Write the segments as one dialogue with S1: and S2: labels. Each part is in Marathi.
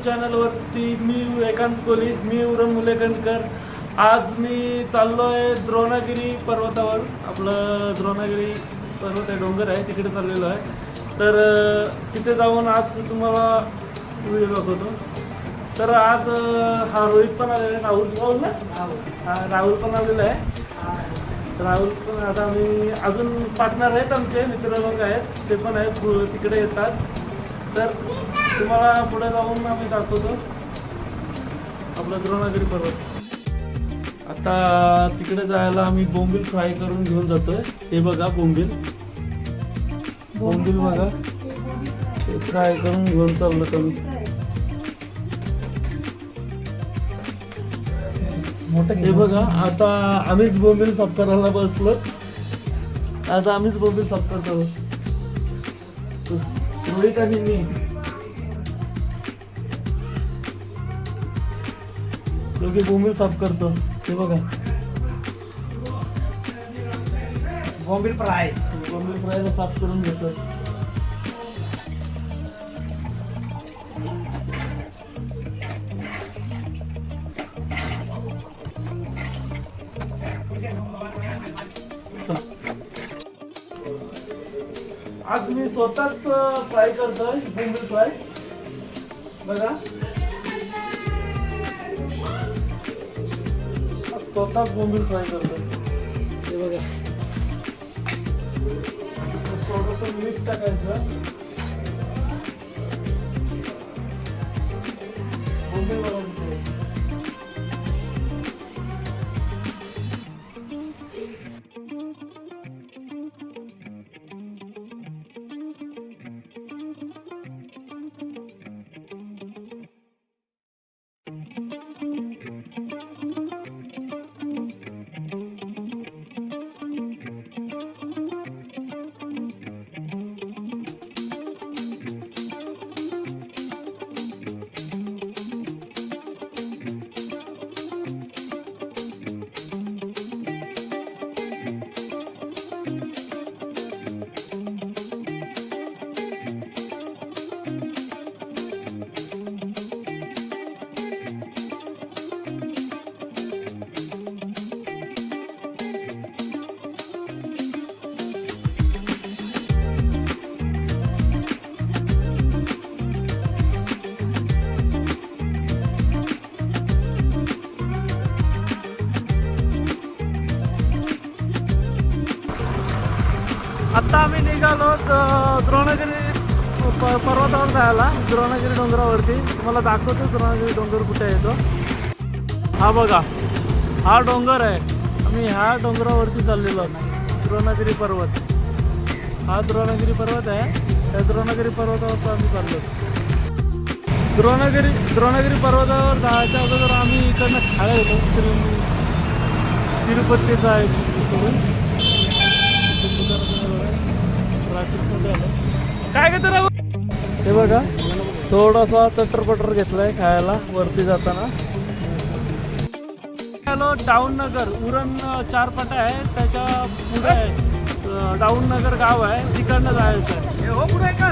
S1: युट्यूब चॅनलवरती मी एकांत कोहली मी उरम मुलेकंदकर. आज मी चाललो आहे द्रोणागिरी पर्वतावर. आपलं द्रोणागिरी पर्वत आहे डोंगर आहे तिकडे चाललेलो आहे. तर तिथे जाऊन आज तुम्हाला व्हिडिओ दाखवतो. तर आज हा रोहित पण आलेला आहे राहुल. राहुल ना? हा राहुल पण आलेला आहे. राहुल पण आता आम्ही अजून पार्टनर आहेत आमचे मित्र लोक आहेत ते पण आहेत तिकडे येतात. तर तुम्हाला पुढे जाऊन आम्ही दाखवतो. आपला द्रोणागिरी पर्वत. आता तिकडे जायला आम्ही बोंबील फ्राय करून घेऊन जातोय. हे बघा बोंबील. बोंबील बघा. ते फ्राय करून घेऊन चाललो
S2: मोठं
S1: हे बघा आता आम्हीच बोंबील साफ करायला बसलो. आता आम्हीच बोंबील साफ करतो. रोहित आणि मी दोघे बोंबील साफ करतो. हे बघा.
S2: बॉम्बिल फ्राय.
S1: बोंबील फ्रायला साफ करून घेतो. आज मी स्वतःच फ्राय करतोय बोंबील फ्राय. बघा. स्वतःच बोंबील फ्राय करतोय हे बघा. थोडस मीठ टाकायचं. बोंबील आम्ही निघालो द्रोणागिरी द्रोणगिरी प- पर्वतावर जायला. द्रोणगिरी डोंगरावरती. तुम्हाला दाखवतो द्रोणगिरी डोंगर कुठे येतो हा बघा हा डोंगर आहे. आम्ही ह्या डोंगरावरती चाललेलो आहोत. द्रोणगिरी पर्वत. हा द्रोणगिरी पर्वत आहे. त्या द्रोणगिरी पर्वतावर आम्ही चाललो द्रोणगिरी द्रोणगिरी पर्वतावर जायच्या अगोदर आम्ही इकडनं खायला येतो. तिरुपतीचा आहे तिकडून काय घेतो रे हे बघा थोडासा चटरपटर घेतलाय खायला वरती जाताना. हॅलो डाऊन नगर उरण चार पाटा आहे त्याच्या पुढे डाऊन नगर गाव आहे तिकडनं जायचं आहे.
S2: हो पुढे का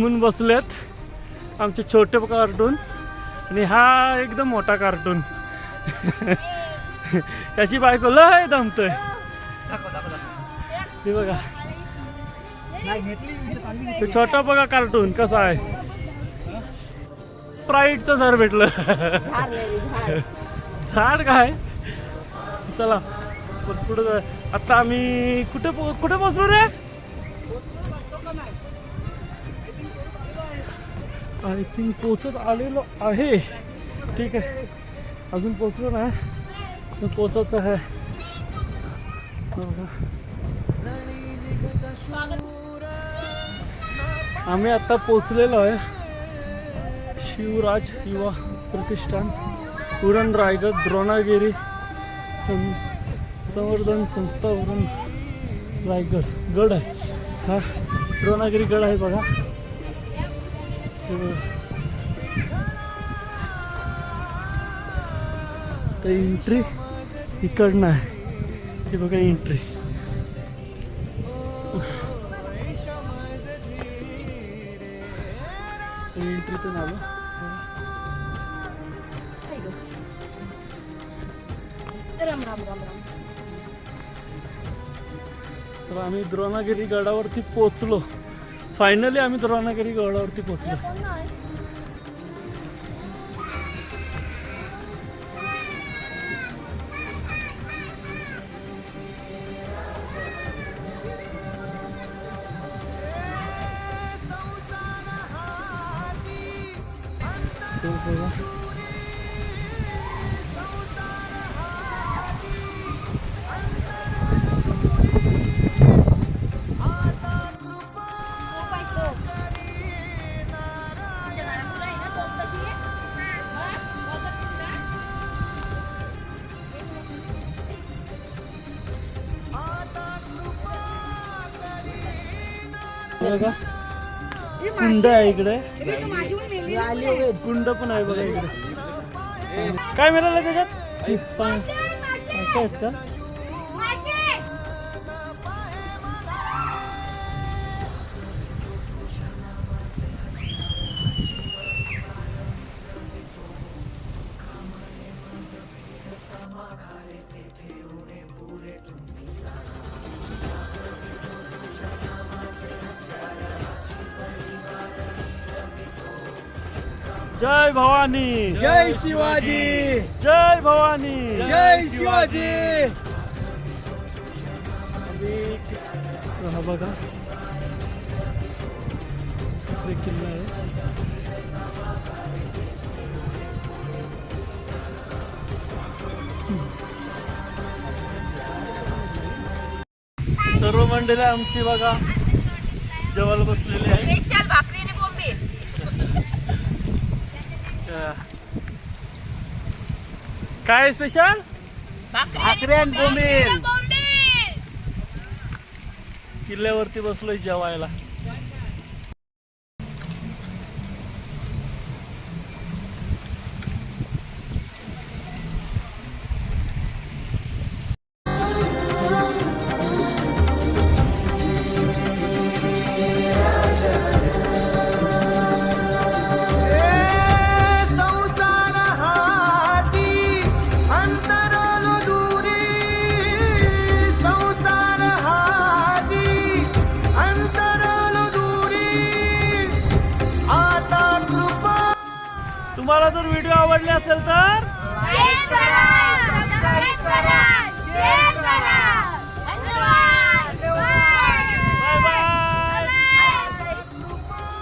S1: म्हणून बसलेत आमचे छोटे कार्टून. आणि हा एकदम मोठा कार्टून. त्याची बायको लय दमतोय. हे बघा. ते छोटा बघा कार्टून कसा आहे. स्प्राईटचं झाड भेटलं. झाड काय? चला. पुढे आता आम्ही कुठे कुठे बसलो रे? आय थिंक पोचत आलेलो आहे. ठीक आहे. अजून पोचलो ना पोचायचं आहे. आम्ही आता पोचलेलो आहे. शिवराज युवा प्रतिष्ठान उरण रायगड द्रोणागिरी सं संवर्धन संस्था उरण रायगड. गड आहे. हा द्रोणागिरी गड आहे बघा. तर एंट्री इकडनं आहे. ते बघा एंट्री एंट्रीतून आलो
S3: राम राम राम राम
S1: तर आम्ही द्रोणागिरी गडावरती पोचलो फायनली आम्ही द्रोणागिरी गडावरती पोचलो बघा. कुंड आहे इकडे.
S2: आली
S1: कुंड पण आहे बघा इकडे. काय मिळालं त्याच्यात? पाच आहेत का? जय भवानी।
S2: जय शिवाजी।
S1: जय भवानी।
S2: जय शिवाजी।
S1: हा बघा. किल्ला आहे. सर्व मंडळी आमची बघा जेवायला बसलेली आहे
S3: स्पेशल भाकरी आणि बोंबील
S1: अं, काय स्पेशल
S2: बोंबील.
S3: बोंबील.
S1: किल्ल्यावरती बसलोय जेवायला.